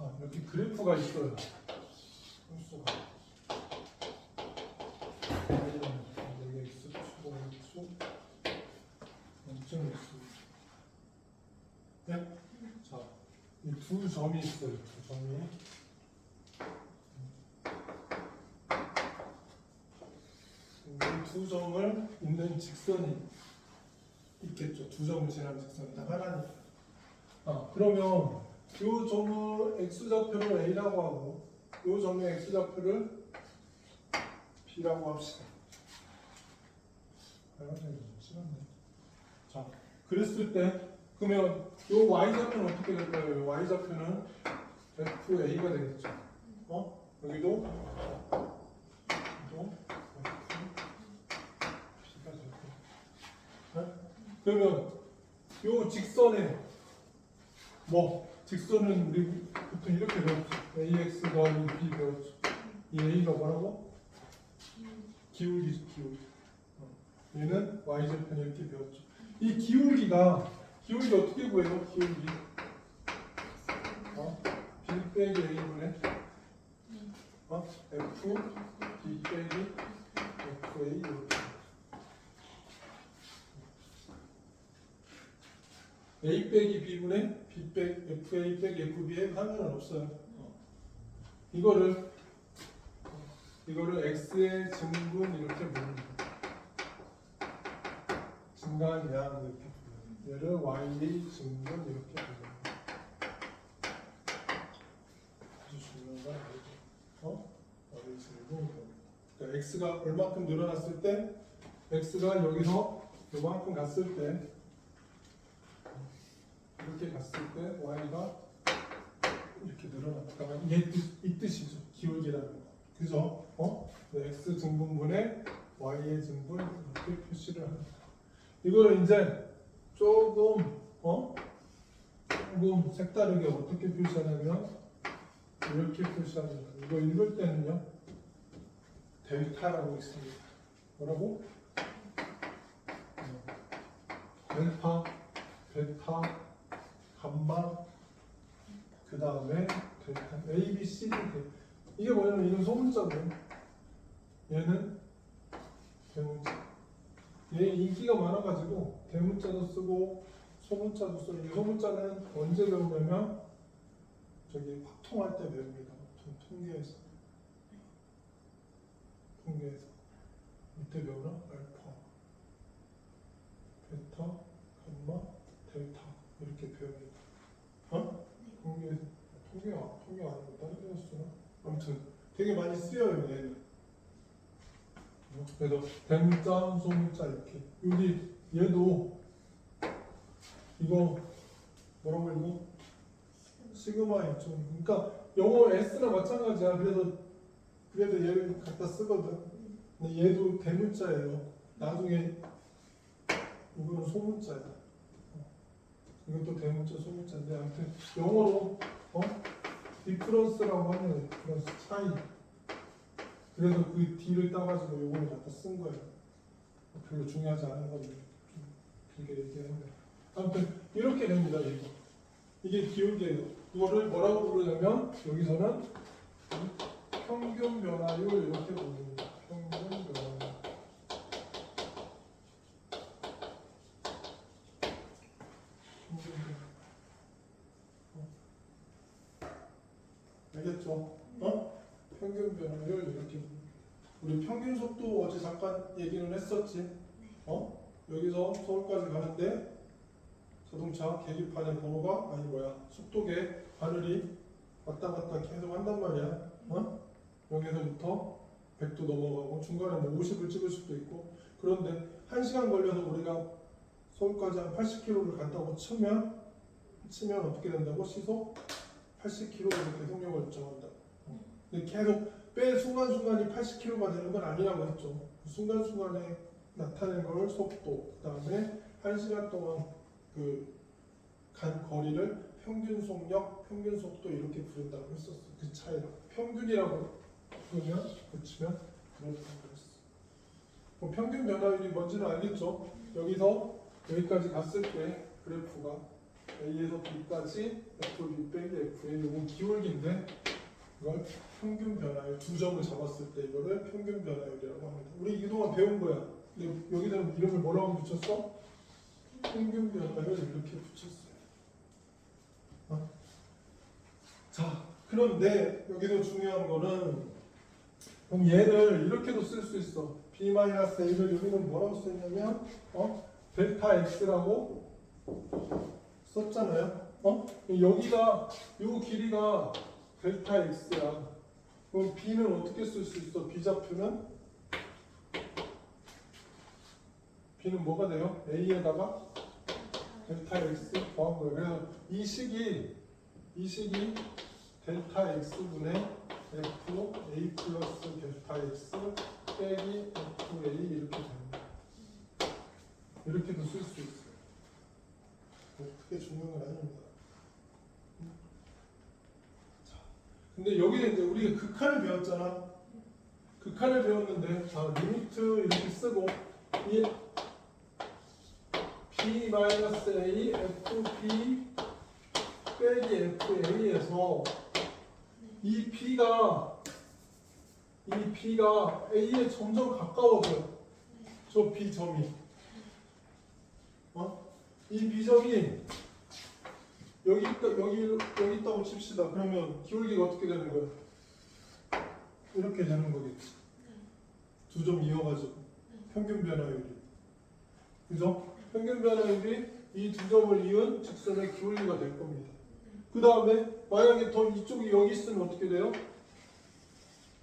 자, 이렇게 그래프가 있어요. 함수가. 여기 x, 수고 x, 0.x. 네? 자, 이 두 점이 있어요. 두 점이. 이두 점을 있는 직선이 있겠죠. 두 점을 지나는 직선이 딱 하나니까. 아, 그러면 요 점을 x 좌표를 a라고 하고 요 점의 x 좌표를 b라고 합시다. 자, 그랬을 때 그러면 요 y 좌표는 어떻게 될까요? 요 y 좌표는 fa가 되겠죠. 어? 여기도. 네? 그러면 요 직선에 뭐 직선은 우리 보통 이렇게 배웠죠. ax 더하기 b 배웠죠. 이 a가 뭐라고? 기울기죠, 기울기. 어. 얘는 y 절편 이렇게 배웠죠. 이 기울기가 기울기 어떻게 구해요? 기울기. 어? b 빼기 a분의 어? f b 빼기 fa 이렇게. a 빼기 b분의 b 빼기 fa 빼기 fb에 상관은 없어요. 어. 이거를 이거를 x의 증분 이렇게 부릅니다. 증가한 양 이렇게 부릅니다. 얘를 y의 증분 이렇게 부릅니다. 아주 중요한 건 알죠? 어? y의 증분 그러니까 x가 얼마큼 늘어났을 때 x가 여기서 요만큼 갔을 때 이렇게 갔을 때 y가 이렇게 늘어났다. 이게 뜻, 이 뜻이죠. 기울기라는 거. 그죠? 어? 네, x 증분분의 y의 증분 이렇게 표시를 합니다. 이거를 이제 조금 어? 조금 색다르게 어떻게 표시하냐면 이렇게 표시합니다. 이거 읽을 때는요. 델타라고 있습니다. 뭐라고? 어, 델타, 베타, 감마, 그 다음에 델타, A, B, C, D. 이게 뭐냐면 이건 소문자고요. 얘는 대문자. 얘 인기가 많아가지고 대문자도 쓰고 소문자도 쓰고 이 소문자는 언제 배우냐면 저기 확통할 때 배웁니다. 통- 통계에서 통계에서 이때 배우나 알파, 베타, 감마, 델타 이렇게 배웁니다. 어? 통계 통계 아- 통계 아니고 다른 데서 쓰나? 아무튼 되게 많이 쓰여요 얘는. 어? 그래서 대문자, 소문자 이렇게 여기 얘도 이거 뭐라고 읽어? 시그마 있죠. 그러니까 영어 S나 마찬가지야. 그래서 그래도 얘를 갖다 쓰거든. 근데 얘도 대문자예요. 나중에 이거는 소문자야. 어. 이것도 대문자, 소문자인데 아무튼 영어로 어? 디프런스라고 하는 디프런스 차이. 그래서 그 D를 따가지고 요거를 갖다 쓴 거예요. 별로 중요하지 않은 건데 좀 길게 얘기하는데 아무튼 이렇게 됩니다. 이거 이게 기울기예요. 이거를 뭐라고 부르냐면 여기서는 평균 변화율 이렇게 부릅니다. 평균 변화율. 평균 변화율. 어? 알겠죠? 어? 평균 변화율 이렇게 우리 평균 속도 어제 잠깐 얘기는 했었지. 어? 여기서 서울까지 가는데 자동차 계기판의 번호가 아니 뭐야 속도계 바늘이 왔다 갔다 계속 한단 말이야. 어? 여기서부터 100도 넘어가고 중간에 뭐 50을 찍을 수도 있고 그런데 1시간 걸려서 우리가 서울까지 한 80km를 간다고 치면 치면 어떻게 된다고 시속 80km로 계속력을 정한다. 어. 근데 계속 매 순간순간이 80km가 되는 건 아니라고 했죠. 그 순간순간에 나타낸 걸 속도, 그 다음에 1시간 동안 그 간 거리를 평균 속력, 평균 속도 이렇게 부른다고 했었어. 그 차이를. 평균이라고 부르면, 붙이면 그렇다고 했어. 뭐 평균 변화율이 뭔지는 알겠죠? 여기서 여기까지 갔을 때 그래프가 A에서 B까지 FB 빼기 FA 이건 기울기인데 이걸 평균 변화율 두 점을 잡았을 때 이거를 평균 변화율이라고 합니다. 우리 이동안 배운 거야. 근데 여기다가 이름을 뭐라고 붙였어? 평균 변화율 이렇게 붙였어요. 어? 자, 그런데 여기서 중요한 거는 그럼 얘를 이렇게도 쓸 수 있어. B-A를 여기는 뭐라고 썼냐면 어? 델타 X라고 썼잖아요. 어? 여기가 요 길이가 델타 X야. 그럼 B는 어떻게 쓸 수 있어? B좌표는 B는 뭐가 돼요? A에다가 델타 X 더한 거예요. 그래서 이 식이 이 식이 델타 X분의 F A 플러스 델타 X 빼기 F A 이렇게 됩니다. 이렇게도 쓸 수 있어요. 뭐 크게 중요한 건 아닙니다. 자, 근데 여기는 이제 우리가 극한을 배웠잖아. 극한을 배웠는데 자 리미트 이렇게 쓰고 이 b 빼기 f a에서 이 b가 이 b가 a에 점점 가까워져요. 저 b 점이 어? 이 비점이 여기 있다 여기 여기 있다고 칩시다. 그러면 기울기가 어떻게 되는 거야? 이렇게 되는 거겠지. 두 점 이어가지고 평균 변화율이 그죠? 평균 변화율이 이 두 점을 이은 직선의 기울기가 될 겁니다. 그 다음에 만약에 더 이쪽이 여기 있으면 어떻게 돼요?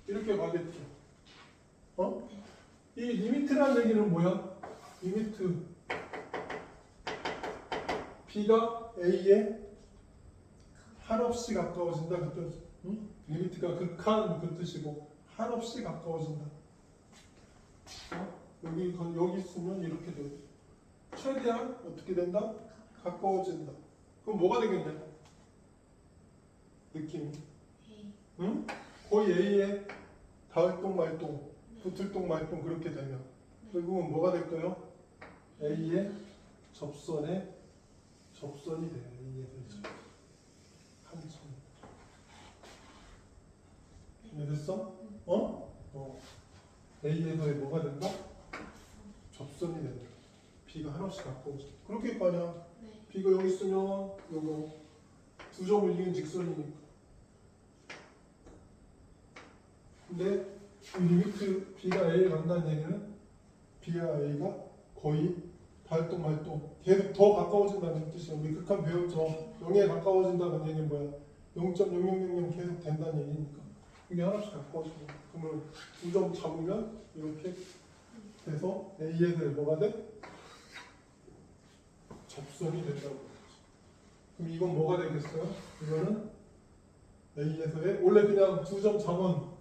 이렇게 가겠죠. 어? 이 리미트라는 얘기는 뭐야? 리미트 B가 A에 한없이 가까워진다 그 뜻. 응? 리미트가 극한 그 뜻이고 한없이 가까워진다. 어? 여기 거- 여기 있으면 이렇게 돼. 최대한 어떻게 된다? 가까워진다. 그럼 뭐가 되겠냐? 느낌. 응? 거의 A에 닿을 동 말동, 붙을 동 말동 그렇게 되면 결국은 뭐가 될까요? A의 접선에 접선이 돼요. A의 접선. 한 점. 이해됐어? 어? 어. A에서의 뭐가 된다? 접선이 된다. B가 하나씩 가까워져. 그렇게 할거 아니야. B가 여기 있으면 요거 두 점을 이은 직선이니까. 근데 이 리미트 B가 A에 간다는 얘기는 B와 A가 거의 발동 말동 계속 더 가까워진다는 뜻이야. 우리 극한 배웠죠. 0에 가까워진다는 얘기는 뭐야? 0.0000 계속 된다는 얘기니까. 이게 하나씩 가까워지고 그러면 두점 잡으면 이렇게 돼서 A에서 뭐가 돼? 접선이 된다고. 그럼 이건 뭐가 되겠어요? 이거는 A에서의 원래 그냥 두 점 잡은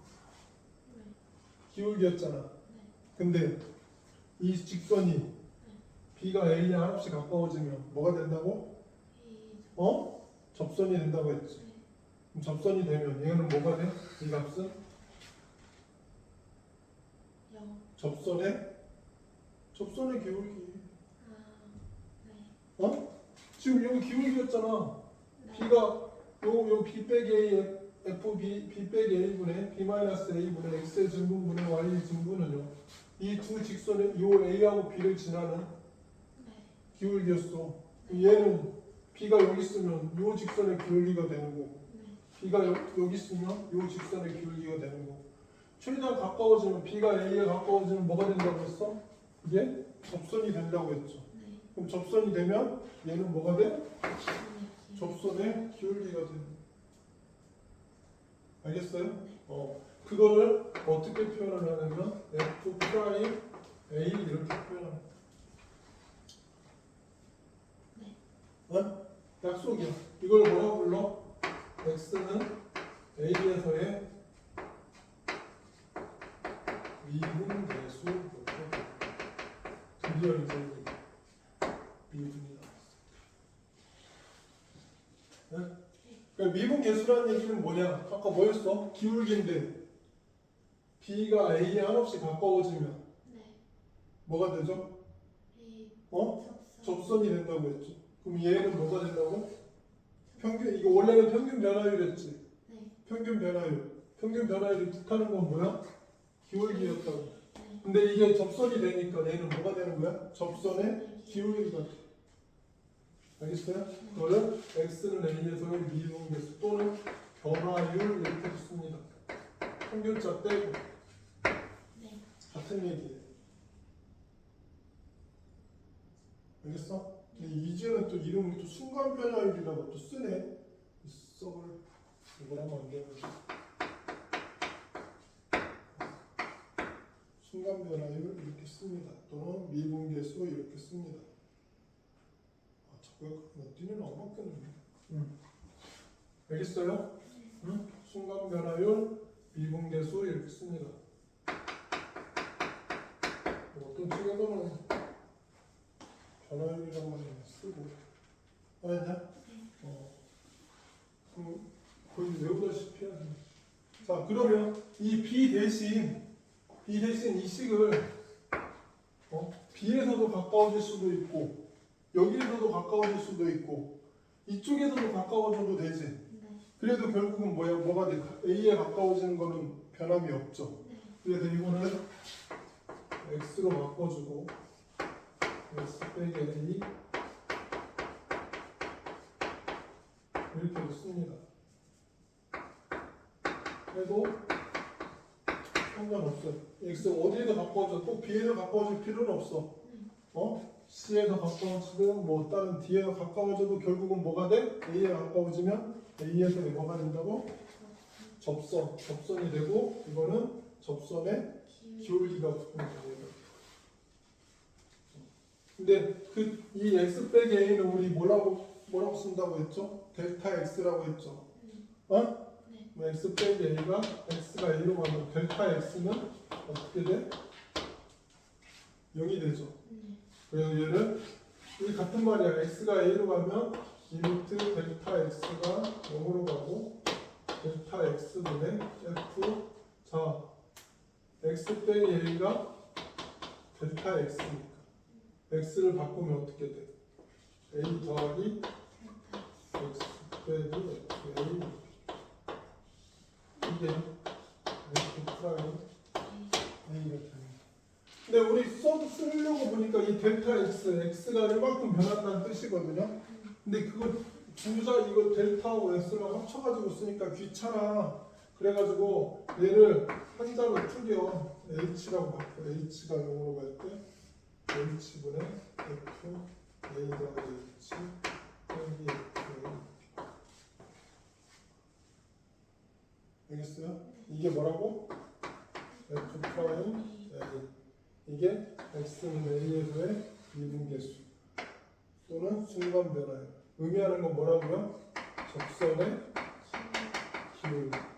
기울기였잖아. 근데 이 직선이 B가 A에 한없이 가까워지면 뭐가 된다고? 어? 접선이 된다고 했지. 그럼 접선이 되면 얘는 뭐가 돼? 이 값은 접선의 접선의 기울기. 어? 지금 여기 기울기였잖아. B가 요, 요 B 빼기 A, F, B, B 빼기 A분의 B 마이너스 A분의 X의 증분분의 Y의 증분은요. 이 두 직선의 요 A하고 B를 지나는 기울기였어. 얘는 B가 여기 있으면 요 직선의 기울기가 되는 거고 B가 여, 여기 있으면 요 직선의 기울기가 되는 거고 최대한 가까워지면 B가 A에 가까워지면 뭐가 된다고 했어? 이게 접선이 된다고 했죠. 그럼 접선이 되면 얘는 뭐가 돼? 접선의 기울기가 되는 알겠어요? 어, 그거를 어떻게 표현을 하냐면 F 프라임 A 이렇게 표현합니다. 어? 약속이야. 이걸 뭐라고 불러? X는 A에서의 미분 대수 드디어 이제 미분이 나왔어. 네? 그러니까 미분 계수라는 얘기는 뭐냐? 아까 뭐였어? 기울기인데 B가 A에 한없이 가까워지면 뭐가 되죠? 어? 접선이 된다고 했죠. 그럼 얘는 뭐가 된다고? 평균 이거 원래는 평균 변화율이었지. 네. 평균 변화율. 평균 변화율이 뜻하는 건 뭐야? 기울기였다고. 네. 근데 이게 접선이 되니까 얘는 뭐가 되는 거야? 접선의 네. 기울기가 돼. 알겠어요? 그거를 x는 a에서의 미분계수 또는 변화율 이렇게 씁니다. 평균자 떼고 네. 같은 얘기예요. 알겠어? 이제는 또 이름을 또 순간 변화율이라고 또 쓰네. 이 썩을 이걸 안 되는 순간 변화율 이렇게 씁니다. 또는 미분계수 이렇게 씁니다. 아, 약간 뛰는 안 바뀌었네. 응. 알겠어요? 응? 순간 변화율, 미분계수 이렇게 씁니다. 어떤 책에서는 말을 쓰고 알았냐? 어. 그럼 거의 외우다시피 돼. 자 그러면 이 B 대신 B 대신 이 식을 어? B에서도 가까워질 수도 있고 여기에서도 가까워질 수도 있고 이쪽에서도 가까워져도 되지. 네. 그래도 결국은 뭐야? 뭐가 돼? A에 가까워지는 거는 변함이 없죠. 네. 그래서 이거는 x로 바꿔주고 x 빼기 a 이렇게 씁니다. 그래도 상관없어요. x 어디에다 바꿔줘? 꼭 b에다 바꿔줄 필요는 없어. 어? c에다 가까워지든 뭐 다른 d에다 가까워져도 결국은 뭐가 돼? a에 가까워지면 a에서 뭐가 된다고? 접선, 접선이 되고 이거는 기울. 기울기가 붙는 거예요. 근데 그 이 x 빼기 a는 우리 뭐라고 뭐라고 쓴다고 했죠? 델타 x라고 했죠. 어? 네. x 빼기 a가 x가 a로 가면 델타 x는 어떻게 돼? 0이 되죠. 네. 그래서 얘를 이 같은 말이야. x가 a로 가면 리미트 델타 x가 0으로 가고 델타 x분의 f 자 x 빼기 a가 델타 x니까 x를 바꾸면 어떻게 돼? a 더하기 x 빼기 a 이게 x 프라임 a가 됩니다. 근데 우리 써 쓰려고 보니까 이 델타 x, x가 얼마큼 변한다는 뜻이거든요. 근데 그거 주자 이거 델타하고 x랑 합쳐가지고 쓰니까 귀찮아. 그래가지고 얘를 한자로 틀려 h라고 바꿔. h가 0으로 갈때 h분의 f a 더하기 h 빼기 f 알겠어요? 이게 뭐라고? f 프라임 a 이게 x는 a에서의 미분계수 또는 순간 변화예요. 의미하는 건 뭐라고요? 접선의 기울 이